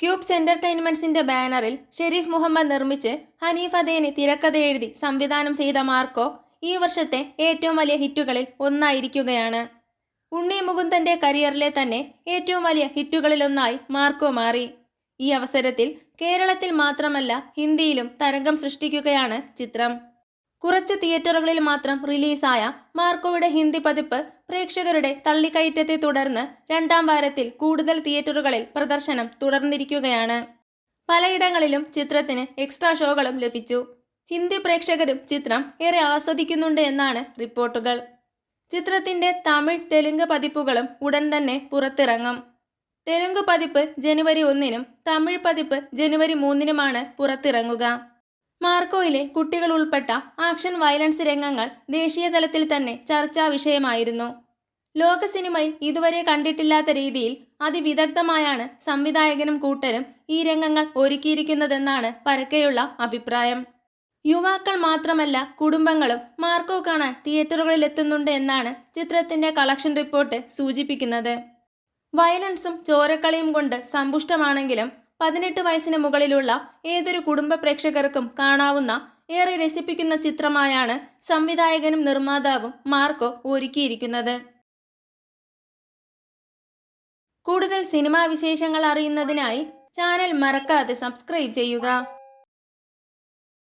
Cubes എന്റർടൈൻമെന്റ്സിന്റെ ബാനറിൽ ഷെരീഫ് മുഹമ്മദ് നിർമ്മിച്ച് ഹനീഫ് അദേനി തിരക്കഥ എഴുതി സംവിധാനം ചെയ്ത മാർക്കോ ഈ വർഷത്തെ ഏറ്റവും വലിയ ഹിറ്റുകളിൽ ഒന്നായിരിക്കുകയാണ്. ഉണ്ണി മുകുന്ദന്റെ കരിയറിലെ തന്നെ ഏറ്റവും വലിയ ഹിറ്റുകളിലൊന്നായി മാർക്കോ മാറി. ഈ അവസരത്തിൽ കേരളത്തിൽ മാത്രമല്ല ഹിന്ദിയിലും തരംഗം സൃഷ്ടിക്കുകയാണ് ചിത്രം. കുറച്ചു തിയേറ്ററുകളിൽ മാത്രം റിലീസായ മാർക്കോയുടെ ഹിന്ദി പതിപ്പ് പ്രേക്ഷകരുടെ തള്ളിക്കയറ്റത്തെ തുടർന്ന് രണ്ടാം വാരത്തിൽ കൂടുതൽ തിയേറ്ററുകളിൽ പ്രദർശനം തുടർന്നിരിക്കുകയാണ്. പലയിടങ്ങളിലും ചിത്രത്തിന് എക്സ്ട്രാ ഷോകളും ലഭിച്ചു. ഹിന്ദി പ്രേക്ഷകരും ചിത്രം ഏറെ ആസ്വദിക്കുന്നുണ്ട് എന്നാണ് റിപ്പോർട്ടുകൾ. ചിത്രത്തിന്റെ തമിഴ് തെലുങ്ക് പതിപ്പുകളും ഉടൻ തന്നെ പുറത്തിറങ്ങും. തെലുങ്ക് പതിപ്പ് ജനുവരി ഒന്നിനും തമിഴ് പതിപ്പ് ജനുവരി മൂന്നിനുമാണ് പുറത്തിറങ്ങുക. മാർക്കോയിലെ കുട്ടികൾ ഉൾപ്പെട്ട ആക്ഷൻ വയലൻസ് രംഗങ്ങൾ ദേശീയ തലത്തിൽ തന്നെ ചർച്ചാ വിഷയമായിരുന്നു. ലോക സിനിമയിൽ ഇതുവരെ കണ്ടിട്ടില്ലാത്ത രീതിയിൽ അതിവിദഗ്ധമായാണ് സംവിധായകനും കൂട്ടരും ഈ രംഗങ്ങൾ ഒരുക്കിയിരിക്കുന്നതെന്നാണ് പരക്കെയുള്ള അഭിപ്രായം. യുവാക്കൾ മാത്രമല്ല കുടുംബങ്ങളും മാർക്കോ കാണാൻ തിയേറ്ററുകളിൽ എത്തുന്നുണ്ട് എന്നാണ് ചിത്രത്തിന്റെ കളക്ഷൻ റിപ്പോർട്ട് സൂചിപ്പിക്കുന്നത്. വയലൻസും ചോരക്കളിയും കൊണ്ട് സമ്പുഷ്ടമാണെങ്കിലും പതിനെട്ട് വയസ്സിന് മുകളിലുള്ള ഏതൊരു കുടുംബ പ്രേക്ഷകർക്കും കാണാവുന്ന ഏറെ രസിപ്പിക്കുന്ന ചിത്രമായാണ് സംവിധായകനും നിർമ്മാതാവും മാർക്കോ ഒരുക്കിയിരിക്കുന്നത്. കൂടുതൽ സിനിമാ വിശേഷങ്ങൾ അറിയുന്നതിനായി ചാനൽ മറക്കാതെ സബ്സ്ക്രൈബ് ചെയ്യുക.